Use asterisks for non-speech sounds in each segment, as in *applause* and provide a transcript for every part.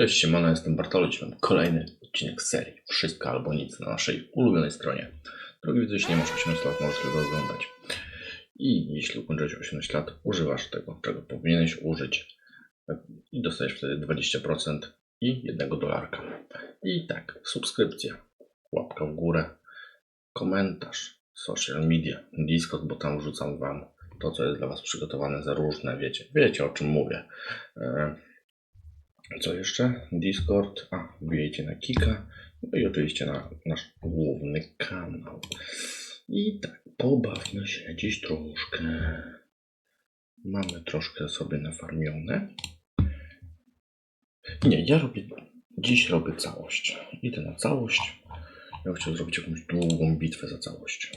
Cześć, siemano, jestem Bartoluś. Mam kolejny odcinek serii Wszystko albo nic na naszej ulubionej stronie. Drogi widz, jeśli nie masz 18 lat, możesz tego oglądać. I jeśli ukończyłeś 18 lat, używasz tego, czego powinieneś użyć. I dostajesz wtedy 20% i jednego dolarka. I tak, subskrypcja, łapka w górę, komentarz, social media, Discord, bo tam wrzucam Wam to, co jest dla Was przygotowane za różne, wiecie, wiecie o czym mówię. E, co jeszcze? Discord, a wbijajcie na Kika, no i oczywiście na nasz główny kanał. I tak, pobawmy się dziś troszkę. Mamy troszkę sobie nafarmione. Nie, ja robię, dziś robię całość. Idę na całość. Ja chciał zrobić jakąś długą bitwę za całość.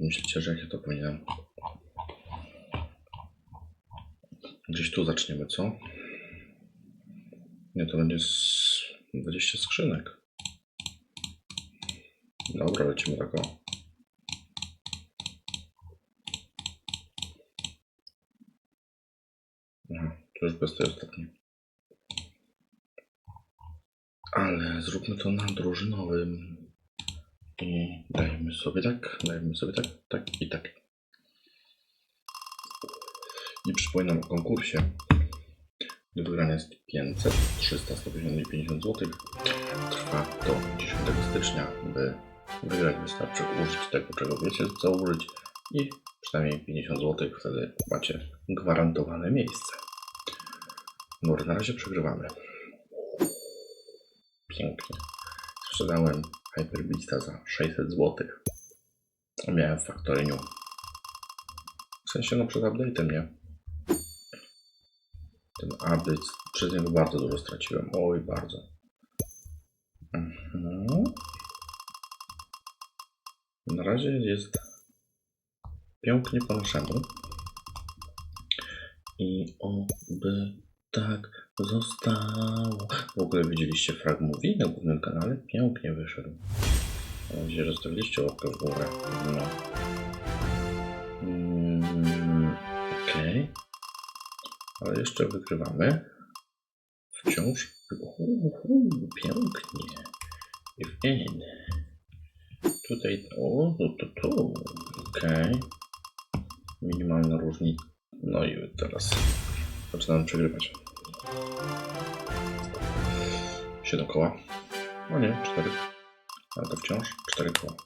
Myślicie, że jak ja to powinienem? Gdzieś tu zaczniemy, co? Nie, to będzie z 20 skrzynek. Dobra, lecimy tak o. Aha, to już bez tej ostatniej. Ale zróbmy to na drużynowym. I dajmy sobie tak, dajmy sobie tak, tak i tak. I przypominam o konkursie. Do wygrania jest 500, 300, 150 i 50 zł. Trwa do 10 stycznia, by wygrać wystarczy użyć tego, czego wiecie co użyć i przynajmniej 50 zł, wtedy macie gwarantowane miejsce. No na razie przegrywamy. Pięknie. Sprzedałem Hyperbeasta za 600 zł. Miałem w faktoryniu. W sensie no przed update'em, nie? Update, przez niego bardzo dużo straciłem. Oj, bardzo. Mhm. Na razie jest pięknie po naszemu. I oby tak zostało. W ogóle widzieliście frag na głównym kanale? Pięknie wyszedł. Mam nadzieję, że zostawiliście łapkę w górę. No. Ale jeszcze wygrywamy. Wciąż. Uhu, pięknie. I w N. Tutaj. O, to, to. Okej. Minimalna różnica. No i teraz zaczynam przegrywać. 7 koła. No nie, 4. Ale to wciąż 4 koła.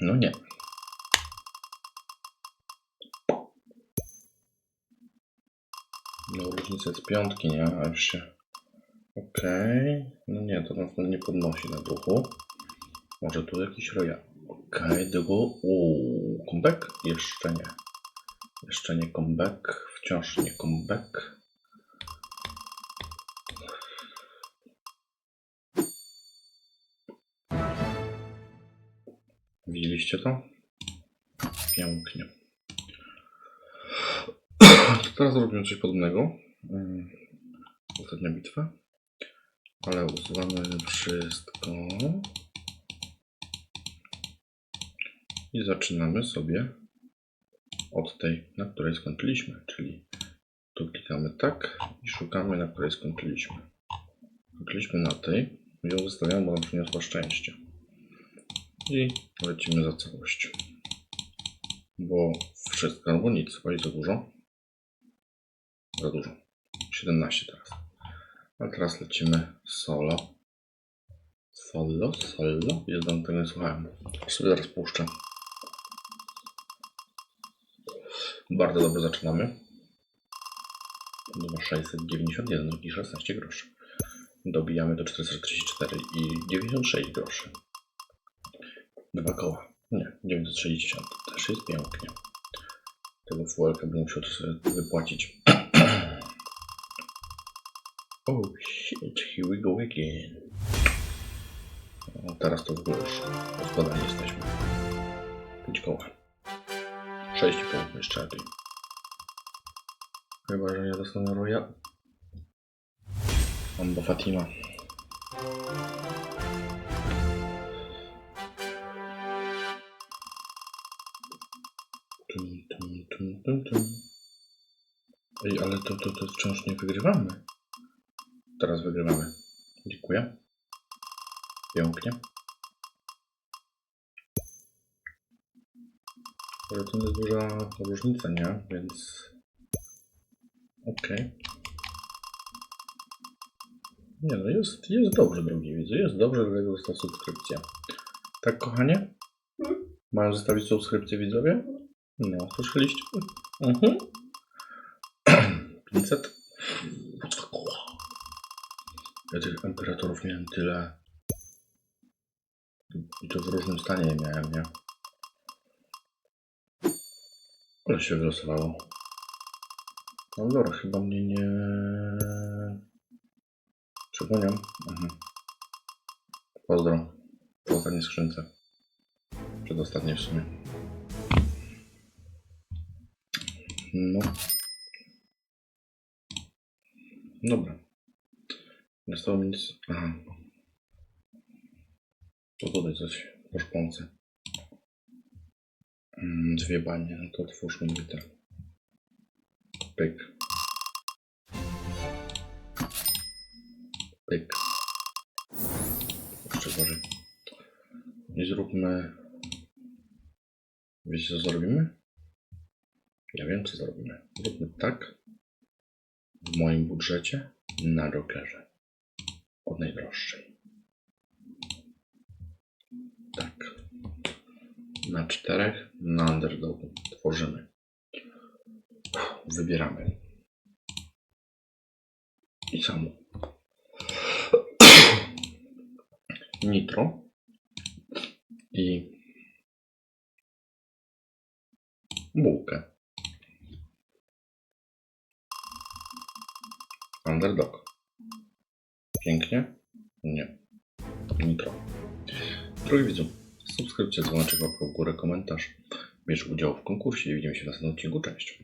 No nie. No różnica jest piątki, nie? A już się... Okej. No nie, to na pewno nie podnosi na duchu. Może tu jakiś roja. Okej, okay, Uuu, comeback? Jeszcze nie. Jeszcze nie comeback. Wciąż nie comeback. Widzieliście to? Pięknie. Teraz zrobimy coś podobnego. Ostatnia bitwa. Ale usuwamy wszystko. I zaczynamy sobie od tej, na której skończyliśmy. Czyli tu klikamy tak i szukamy, na której skończyliśmy. Skończyliśmy na tej i ją zostawiamy, bo nam przyniosła szczęście. I lecimy za całość. Bo wszystko albo nic. Oj, za dużo. Za dużo. 17 teraz. A teraz lecimy solo. Solo, solo. Jeden tego nie słuchałem. Sobie zaraz puszczę. Bardzo dobrze zaczynamy. Numer 691 i 16 groszy. Dobijamy do 434 i 96 groszy. Dwa koła. Nie, 960. Też jest pięknie. Tego fuelka bym musiał sobie wypłacić. *coughs* oh shit, here we go again. O, teraz to w ogóle już rozkładani jesteśmy. 5 koła. 6,5 jeszcze lepiej. Chyba, że nie dostanę roja. Do Fatima. Ej, ale to, to, to wciąż nie wygrywamy. Teraz wygrywamy. Dziękuję. Pięknie. Ale to jest duża różnica, nie? Więc... Okej. Nie no, jest, jest dobrze, drogi widzu. Jest dobrze, dlatego została subskrypcja. Tak, kochanie? Mają zostawić subskrypcję widzowie? No, słyszeliście? Mhm. *clears throat* 500? Ja tych imperatorów miałem tyle. I to w różnym stanie miałem, nie? Ale się wylosowało. No dobra, chyba mnie nie... Przypomniał. Mhm. Pozdro. Po ostatniej skrzynce. Przedostatniej w sumie. No. Dobra. Nie stało nic. Aha. To tutaj coś po szponce. Mm, Dwie banie, no to otwórzmy liter. Pyk. Pyk. Jeszcze gorzej. I zróbmy... Wiecie co zrobimy? Ja wiem co zrobimy. Zróbmy tak. W moim budżecie na Jokerze. Od najdroższej. Tak. Na czterech na underdogu. Tworzymy. Wybieramy. I samo. *coughs* Nitro. I bułkę. Underdog. Pięknie? Nie. Nitro. Drogi widzu, subskrypcja, dzwoneczek, łapka w górę, komentarz. Bierz udział w konkursie i widzimy się w następnym odcinku. Cześć.